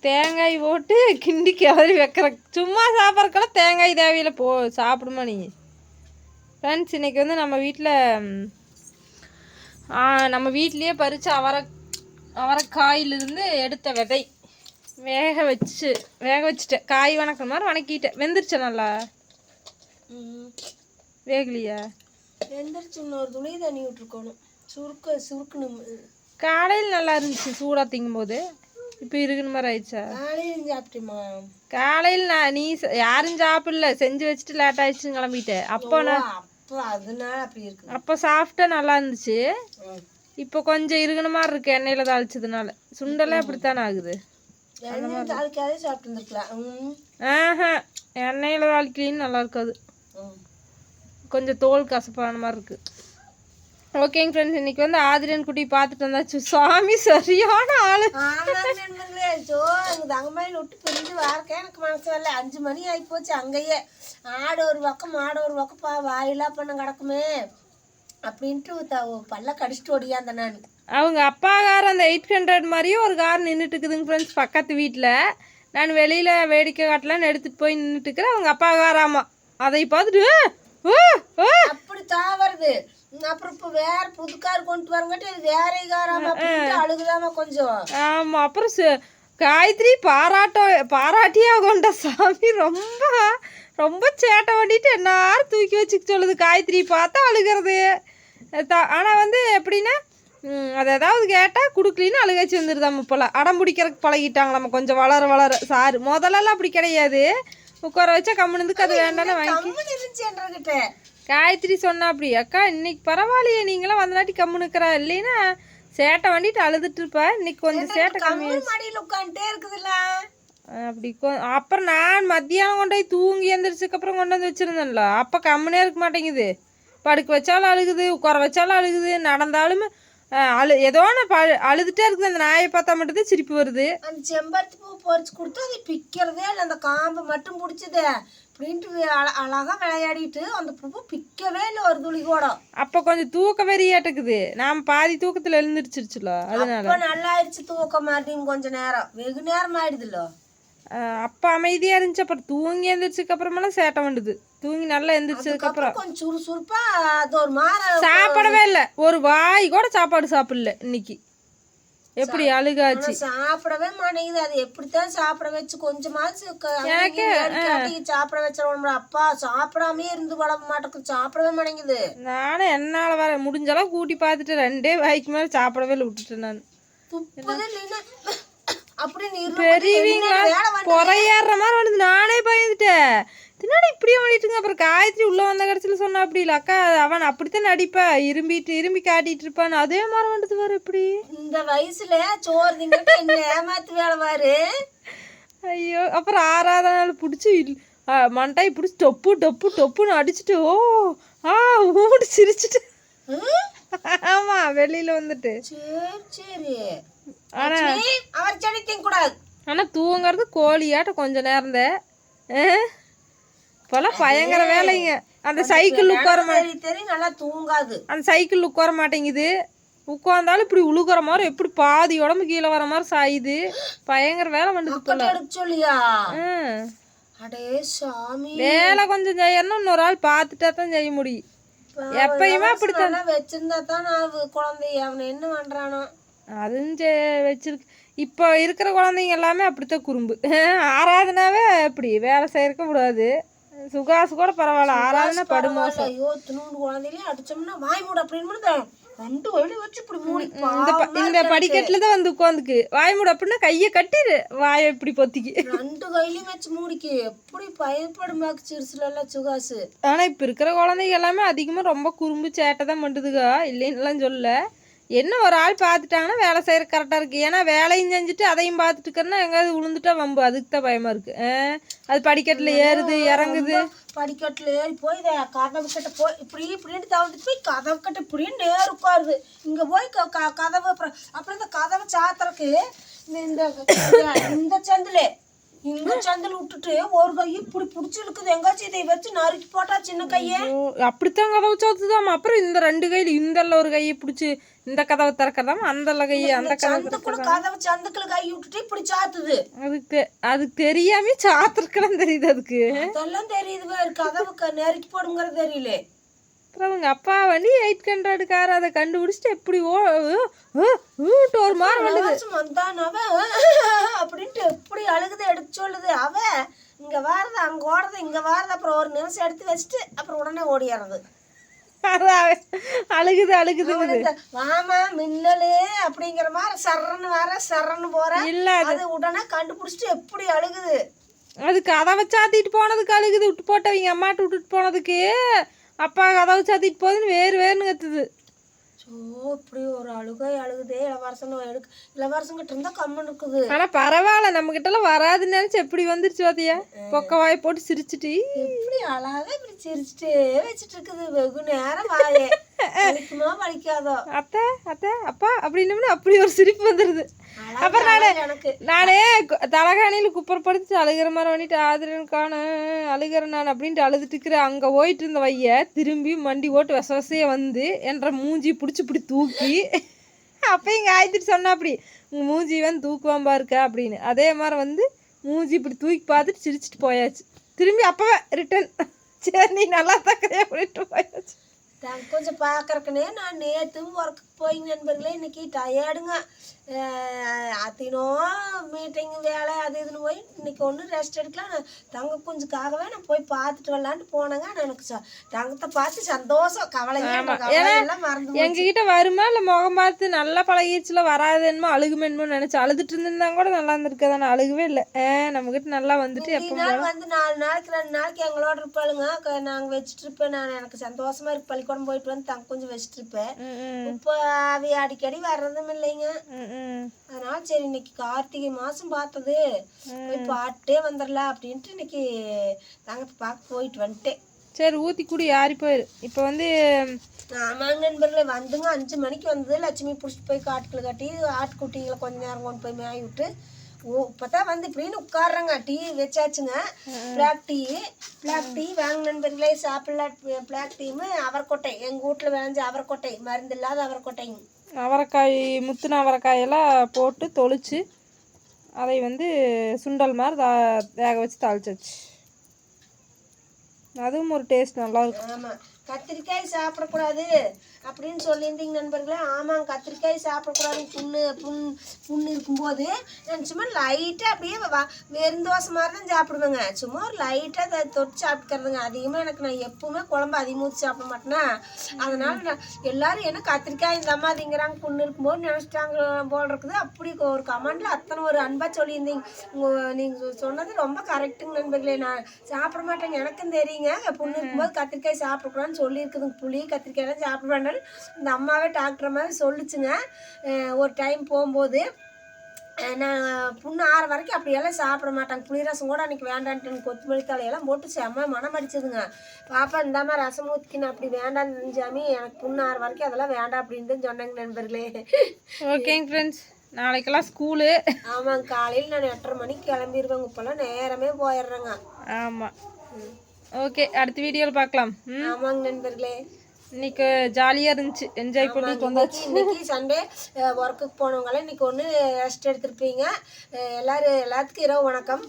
தேங்காய் போட்டு கிண்டி கிளறி வைக்கிற சும்மா சாப்பிட்றக்கெல்லாம் தேங்காய் தேவையில்லை போ சாப்பிடுமா நீ? ஃப்ரெண்ட்ஸ் இன்னைக்கு வந்து நம்ம வீட்டில் நம்ம வீட்லேயே பறித்த அவரை அவரைக்காயிலிருந்து எடுத்த விதை வேக வச்சு வேக வச்சுட்டேன். காய் வணக்கிற மாதிரி வணக்கிட்டேன். வெந்துருச்சா நல்லா? வேகலையா? எந்திரிச்சு இன்னொரு துணி தண்ணி விட்டுருக்கணும். சுருக்க சுருக்குன்னு காலையில் நல்லா இருந்துச்சு சூடாக திங்கும்போது. இப்போ இருக்குன்னு மாதிரி ஆயிடுச்சா காலையில் சாப்பிட்டேம்மா காலையில் நான் நீ யாரும் சாப்பிடல. செஞ்சு வச்சுட்டு லேட் ஆயிடுச்சுன்னு கிளம்பிட்டேன் அப்போ நான் அப்போ அதனால அப்படி இருக்கு. அப்போ சாப்பிட்டா நல்லா இருந்துச்சு. இப்போ கொஞ்சம் இருக்குன மாதிரி இருக்கு எண்ணெயில் தாளிச்சதுனால. சுண்டலே அப்படித்தானே ஆகுது. ஆஹா எண்ணெயில் தாளிக்கலின்னு நல்லா இருக்காது. கொஞ்சம் தோல் கசப்பான மாதிரி இருக்கு. ஓகேங்க ஃப்ரெண்ட்ஸ் இன்னைக்கு வந்து ஆதிரன் குட்டி பார்த்துட்டு வந்தாச்சு. சுவாமி சரியான ஆளு. ஆமா நண்பர்களே ஜோ எங்க தங்கமயில் விட்டு பிரிஞ்சு வாரக்கே எனக்கு மனசு வரல. அஞ்சு மணி ஆகி போச்சு அங்கேயே. ஆடு ஒரு பக்கம் மாடு ஒரு பக்கம் பா வாயிலா பண்ண கிடக்குமே. அப்படின்ட்டு பல்ல கடிச்சிட்டு ஓடியாந்த நான். அவங்க அப்பா கார் அந்த எயிட் ஹண்ட்ரட் மாதிரியே ஒரு கார் நின்றுட்டு இருக்குதுங்க ஃப்ரெண்ட்ஸ் பக்கத்து வீட்டில் நான் வெளியில் வேடிக்கை காட்டலான்னு எடுத்துகிட்டு போய் நின்றுட்டு இருக்கிறேன். அவங்க அப்பா காராமா அதை பார்த்துட்டு. அப்படி தான் வருது. அப்புறம் இப்போ வேற புது கார் கொண்டு வரங்காட்டி அது வேற காராம அழுகுதாம கொஞ்சம்? ஆமா அப்புறம் காயத்ரி பாராட்ட பாராட்டியா கொண்ட சாமி ரொம்ப ரொம்ப சேட்டை பண்ணிட்டு எல்லாரும் தூக்கி வச்சுக்க சொல்லுது. காயத்ரி பார்த்தா அழுகிறது. த- ஆனா வந்து எப்படின்னா அது ஏதாவது கேட்டால் கொடுக்கலின்னு அழுகாச்சு வந்துருதாம் இப்போலாம். அடம் பிடிக்கிறதுக்கு பழகிட்டாங்க நம்ம கொஞ்சம் வளர வளர. சாரு முதல்லலாம் அப்படி கிடையாது. உட்கார வச்சா கம்முனுக்கு அது வேண்டாம்னு வாங்கி கம்முன்னு காயத்ரி சொன்னா அப்படி அக்கா இன்னைக்கு பரவாயில்லையே நீங்களாம் வந்தனாட்டி கம்முன்னு இருக்கிறா இல்லைன்னா சேட்டை வண்டிட்டு அழுதுட்டு இருப்பா இன்னைக்கு கொஞ்சம் சேட்டை கம்மி மடியில் உட்காந்துட்டே இருக்குதுல்ல? அப்படி அப்புறம் நான் மத்தியானம் கொண்டு போய் தூங்கி எந்திரிச்சதுக்கு அப்புறம் கொண்டு வந்து வச்சிருந்தேன்ல அப்போ கம்முனே இருக்க மாட்டேங்குது. படுக்க வச்சாலும் அழுகுது உட்கார வச்சாலும் அழுகுது நடந்தாலும் அழு ஏதோ ஒன்று ப அழுதுட்டே இருக்குது அந்த நாயை பார்த்தா மட்டும்தான் சிரிப்பு வருது. அந்த செம்பருத்தி பூ பறிச்சு கொடுத்து அதை பிக்கிறதே இல்லை அந்த காம்பை மட்டும் பிடிச்சது. அப்படின்ட்டு அழ- அழகா விளையாடிட்டு அந்த பூ பிக்கவே இல்லை ஒரு துளி கூட. அப்போ கொஞ்சம் தூக்க வெறியாட்டுக்குது நாம் பாதி தூக்கத்தில் எழுந்திரிச்சிருச்சுல அதனால. நல்லா ஆயிடுச்சு தூக்க மாட்டேங்க கொஞ்ச நேரம். வெகு நேரம் ஆயிடுதுல்ல. அப்போ அமைதியாக இருந்துச்சு. அப்புறம் தூங்கி எந்திரிச்சதுக்கு அப்புறமெல்லாம் சேட்டை வந்துடுது தூங்கி நல்லா எந்திரிச்சதுக்கு அப்புறம் அப்புறம். கொஞ்சம் சுறுசுறுப்பா அது ஒரு மாதிரி சாப்பிடவே இல்லை. ஒரு வாய் கூட சாப்பாடு சாப்பிடல இன்னைக்கு. எப்படி அழுகாச்சு? சாப்பிடவே மாட்டேங்குது. அது எப்படித்தான் சாப்பிட வச்சு கொஞ்சமாச்சு சாப்பிட வச்சிருவோம் அப்பா சாப்பிடாமே இருந்து வளர மாட்டேங்குது. சாப்பிடவே மாட்டேங்குது. நானும் என்னால் வர முடிஞ்ச அளவு கூட்டி பார்த்துட்டு ரெண்டே வாய்க்கு மேலே சாப்பிடவே இல்லை விட்டுட்டேன் நான். அப்படின்னு பெரியவங்களா? குறையேற மாதிரி வந்து நானே பயந்துட்டேன். பின்னாடி இப்படியே பண்ணிட்டுங்க அப்புறம் காயத்ரி உள்ள வந்த கடைசியில் சொன்னா அப்படி இல்லை. அக்கா அவன் அப்படித்தான் நடிப்பா. இரும்பிட்டு இரும்பி காட்டிட்டு இருப்பான் அதே மாதிரி வந்துட்டு வர இப்படி. இந்த வயசுல சோறு திங்கிட்டு என்ன ஏமாத்து வேலை ஐயோ அப்புறம் ஆறாவது நாள் பிடிச்சி மண்டாய் பிடிச்சி டொப்பு டொப்பு டொப்புன்னு அடிச்சுட்டு ஓ ஆ ஊடி சிரிச்சிட்டு? ஆமா வெளியில வந்துட்டு. சரி சரி. ஆனா அவர் செடி கூடாது. ஆனா தூங்குறது கோழியாட்ட கொஞ்ச நேரம் இப்போல்லாம் பயங்கர வேலைங்க. அந்த சைக்கிள் உட்கார மா- சரி தெரியும் நல்லா தூங்காது. அந்த சைக்கிள் உட்கார மாட்டேங்குது. உட்காந்தாலும் இப்படி உழுகுற மாதிரி எப்படி பாதி உடம்பு கீழே வர மாதிரி சாயுது. பயங்கர வேலை பண்ணுது சொல்லியா? ம். அடே சாமி. வேலை கொஞ்சம் செய்யணும் இன்னொரு ஆள் பார்த்துட்டா தான் செய்ய முடியும் எப்பயுமே அப்படித்தான். வச்சிருந்தா தான் குழந்தைய. அவனை என்ன பண்றானோ. அதுவும் வச்சிருக்கு. இப்போ இருக்கிற குழந்தைங்க எல்லாமே அப்படித்தான் குறும்பு. ஆராதனாவே அப்படி வேலை செய்யறக்க கூடாது. சுகாசு கூட பரவாயில்ல. ஆராதனா படுமோசம். ஐயோ தினூண்டு குழந்தையிலே அடிச்சோம்னா வாய் மூடு அப்படின்னு ரெண்டு வழி வச்சு இப்படி மூடி இந்த படிக்கட்டுல தான் வந்து உட்காந்துக்கு. வாய் மூட அப்படின்னா கையை கட்டி வாயை இப்படி பொத்திக்கு. ரெண்டு கையிலயும் வச்சு மூடிக்கு. எப்படி பயப்படுமாக்கு சிறுசுல எல்லாம் சுகாசு. ஆனா இப்ப இருக்கிற குழந்தைங்க எல்லாமே அதிகமா ரொம்ப குறும்பு சேட்டை தான் பண்ணுதுங்க இல்லைன்னுலாம் சொல்ல. என்ன ஒரு ஆள் பார்த்துட்டாங்கன்னா வேலை செய்யற கரெக்டாக இருக்கு. ஏன்னா வேலையும் செஞ்சுட்டு அதையும் பார்த்துட்டு இருக்கறனா எங்கேயாவது விழுந்துட்டா வம்பு. அதுக்கு தான் பயமா இருக்கு. ஆ, அது படிக்கட்டில் ஏறுது இறங்குது. படிக்கட்டுல ஏறி போய் கதவு கிட்ட போய் இப்படி இப்படின்னு தவிர்த்து போய் கதவு கிட்ட இப்படின்னு நேரு உட்காருது. இங்க போய் க- கதவு அப்புறம் அப்புறம் இந்த கதவை சாத்துறக்கு இந்த இந்த சந்தில இந்த சந்தில் விட்டுட்டு ஒரு கை இப்படி பிடிச்சி இருக்குது எங்காச்சும் இதை வச்சு நறுக்கி போட்டா சின்ன கையை? அப்படித்தான் கதவு சாத்துதாம். அப்புறம் இந்த ரெண்டு கையில இந்தல்ல ஒரு கையை பிடிச்சி இந்த கதவை திறக்கறதாம்? அந்த கையை அந்த கதவை கதவு சந்துக்குள்ள கை விட்டுட்டு இப்படி சாத்துது. அதுக்கு அதுக்கு தெரியாம சாத்திருக்கலாம் தெரியுது அதுக்கு. அதெல்லாம் தெரியுது கதவுக்கு நெருக்கி போடுங்கிறது தெரியல. அப்புறம் அவங்க அப்பா வண்டி எயிட் ஹண்ட்ரட் கார் அதை கண்டுபிடிச்சிட்டு எப்படி ஓ ஒரு மாதிரி அவன் அப்படின்ட்டு எப்படி அழுகுது எடுத்து சொல்லுது. அவன் இங்க வாரது அங்க ஓடுறது இங்க வாரது அப்புறம் ஒரு நிமிஷம் எடுத்து வச்சுட்டு அப்புறம் உடனே ஓடிடுறது அழுகுது அழுகுது வாமா மின்னலு அப்படிங்கிற மாதிரி சரன்னு வர சரன்னு போற. இல்ல அது உடனே கண்டுபிடிச்சிட்டு எப்படி அழுகுது? அது கதவை சாத்திட்டு போனதுக்கு அழுகுது விட்டு போட்டவங்க அம்மாட்ட விட்டுட்டு போனதுக்கு. அப்பா கதவை சாத்திட்டு போகுதுன்னு வேறு வேறுனு கத்துது. சோ இப்படி ஒரு அழுகை அழுகுதே இளவரசன் எடுக்க இளவரசன் கிட்ட இருந்தா கம்மன் இருக்குது. ஆனா பரவாயில்ல நம்ம கிட்ட எல்லாம் வராதுன்னு நினைச்சு எப்படி வந்துருச்சு பாத்தியா? பொக்க வாய் போட்டு சிரிச்சிட்டு எப்படி அழகா இப்படி சிரிச்சுட்டே வச்சுட்டு இருக்குது. வெகு நேரம் வாயே அத்தை அத்தை அப்பா அப்படின்னு அப்படி ஒரு சிரிப்பு வந்துடுது அப்புறம் நானு நானே தலகாணியில் குப்பரப்படுத்தி அழுகிற மாதிரி பண்ணிட்டு ஆதரன் காண அழுகிறேன் நான் அப்படின்ட்டு அழுதுட்டு இருக்கிறேன் அங்கே போயிட்டு இருந்த வைய திரும்பி மண்டி ஓட்டு விச விசைய வந்து என்ற மூஞ்சி பிடிச்சி இப்படி தூக்கி அப்போ எங்கள் ஆயத்திட்டு சொன்னா அப்படி உங்கள் மூஞ்சி வந்து தூக்குவான் பாருக்க அப்படின்னு. அதே மாதிரி வந்து மூஞ்சி இப்படி தூக்கி பார்த்துட்டு சிரிச்சிட்டு போயாச்சு. திரும்பி அப்போவே ரிட்டன் சரி நீ நல்லா தக்கறையா அப்படின்ட்டு போயாச்சு நான் கொஞ்சம் பார்க்குறக்குனே நான் நேற்றும் ஒர்க்குக்கு போய் நண்பர்களே இன்னைக்கு டயர்டுங்க அத்தினோ மீட்டிங் வேலை அது இதுன்னு போய் இன்னைக்கு ஒன்றும் ரெஸ்ட் எடுக்கலாம் நான் தங்க குஞ்சுக்காகவே நான் போய் பார்த்துட்டு வரலான்ட்டு போனேங்க. நான் எனக்கு தங்கத்தை பார்த்து சந்தோஷம். கவலைங்க. எங்ககிட்ட வருமா? இல்லை முகம் பார்த்து நல்லா பழகிடுச்சுல வராதுன்னு அழுகுமென்மோ நினச்சி அழுதுட்டு இருந்திருந்தா கூட நல்லா இருந்திருக்கு தானே? அழுகவே இல்லை. ஏ நம்மகிட்ட நல்லா வந்துட்டு எப்போ வந்து நாலு நாளைக்கு ரெண்டு நாளைக்கு எங்களோட இருப்பாளுங்க. க- நாங்க வச்சுட்டு இருப்பேன். நான் எனக்கு சந்தோஷமா இருக்கு. பள்ளிக்கூடம் போயிட்டு வந்து தங்க கொஞ்சம் வச்சுட்டு இருப்பேன். இப்போ அவி அடிக்கடி வர்றதும் இல்லைங்க. அதனால சரி இன்னைக்கு கார்த்திகை மாசம் பார்த்தது. போய் பாட்டே வந்துடலாம் அப்படின்ட்டு இன்னைக்கு தங்கத்தை பார்க்க போயிட்டு வந்துட்டேன். சரி ஊற்றி குடி ஆறி போயிரு. இப்போ வந்து ஆமாங்க நண்பர்களே வந்துங்க. அஞ்சு மணிக்கு வந்து லட்சுமி பிடிச்சிட்டு போய் காட்டுக்குள்ள கட்டி ஆட்டுக்குட்டிங்களை கொஞ்ச நேரம் கொண்டு போய் மேய விட்டு ஓ இப்போதான் வந்து இப்படின்னு உட்காடுறேங்க டீ வச்சாச்சுங்க. பிளாக் டீ பிளாக் டீ வாங்க நண்பர்களே சாப்பிடலாம் பிளாக் டீமு அவரைக்கொட்டை. எங்கள் வீட்டில் விளைஞ்ச அவரைக்கொட்டை. மருந்து இல்லாத அவரைக்கொட்டைங்க. அவரைக்காய் முத்துன அவரைக்காயெல்லாம் போட்டு தொளிச்சு அதை வந்து சுண்டல் மாதிரி தா வேக வச்சு தாளிச்சாச்சு. அதுவும் ஒரு டேஸ்ட் நல்லா இருக்கும். ஆமாம் கத்திரிக்காய் சாப்பிடக்கூடாது அப்படின்னு சொல்லியிருந்தீங்க நண்பர்களே. ஆமாங்க கத்திரிக்காய் சாப்பிடக்கூடாது புண்ணு புண் புண்ணு இருக்கும்போது நான் சும்மா லைட்டாக அப்படியே வ- வெறும் தோசை மாதிரி தான் சாப்பிடுவேங்க. சும்மா ஒரு லைட்டாக அதை தொட்டு சாப்பிட்டுக்கிறதுங்க. அதிகமாக எனக்கு நான் எப்பவுமே குழம்பு அதிகமாக ஊற்றி சாப்பிட மாட்டேன்னா அதனால் நான் எல்லாரும் என்ன கத்திரிக்காய் இந்த அம்மா திங்கிறாங்க புண்ணு இருக்கும்போது நினச்சிட்டாங்க போல் இருக்குது. அப்படி ஒரு கமெண்டில் அத்தனை ஒரு அன்பாக சொல்லியிருந்தீங்க. உங்கள் நீங்கள் சொன்னது ரொம்ப கரெக்டுங்க நண்பர்களே. நான் சாப்பிட மாட்டேங்க. எனக்கும் தெரியுங்க. புண்ணு இருக்கும்போது கத்திரிக்காய் சாப்பிடக்கூடாதுன்னு சொல்லியிருக்குதுங்க. புளி கத்திரிக்காயெல்லாம் சாப்பிட வேண்டாம் இந்த அம்மாவே டாக்டர் மாதிரி சொல்லுச்சுங்க. ஒரு டைம் போகும்போது நான் புண்ணு ஆற வரைக்கும் அப்படியெல்லாம் சாப்பிட மாட்டாங்க. புளி ரசம் கூட அன்றைக்கி வேண்டான்ட்டு கொத்தமல்லி தலையெல்லாம் போட்டு செம்ம மனம் அடிச்சதுங்க பாப்பா இந்த மாதிரி ரசம் ஊற்றிக்கின்னு அப்படி வேண்டாம் சாமி எனக்கு புண்ணு ஆற வரைக்கும் அதெல்லாம் வேண்டாம் அப்படின்னு சொன்னாங்க நண்பர்களே. ஓகேங்க ஃப்ரெண்ட்ஸ் நாளைக்கெல்லாம் ஸ்கூலு. ஆமாங்க காலையில் நான் எட்டரை மணிக்கு கிளம்பிடுவேங்க இப்போல்லாம் நேரமே போயிடுறேங்க. ஆமாம் ஓகே அடுத்த வீடியோவில் பார்க்கலாம். ஆமாங்க நண்பர்களே. இன்னைக்கு ஜாலியாக இருந்துச்சு. என்ஜாய் பண்ணிட்டு வந்தாச்சு. இன்னைக்கு சண்டே ஒர்க்குக்கு போனவங்களாம் இன்னைக்கு ஒன்று ரெஸ்ட் எடுத்திருப்பீங்க. எல்லாரும் எல்லாத்துக்கும் இரவு வணக்கம்.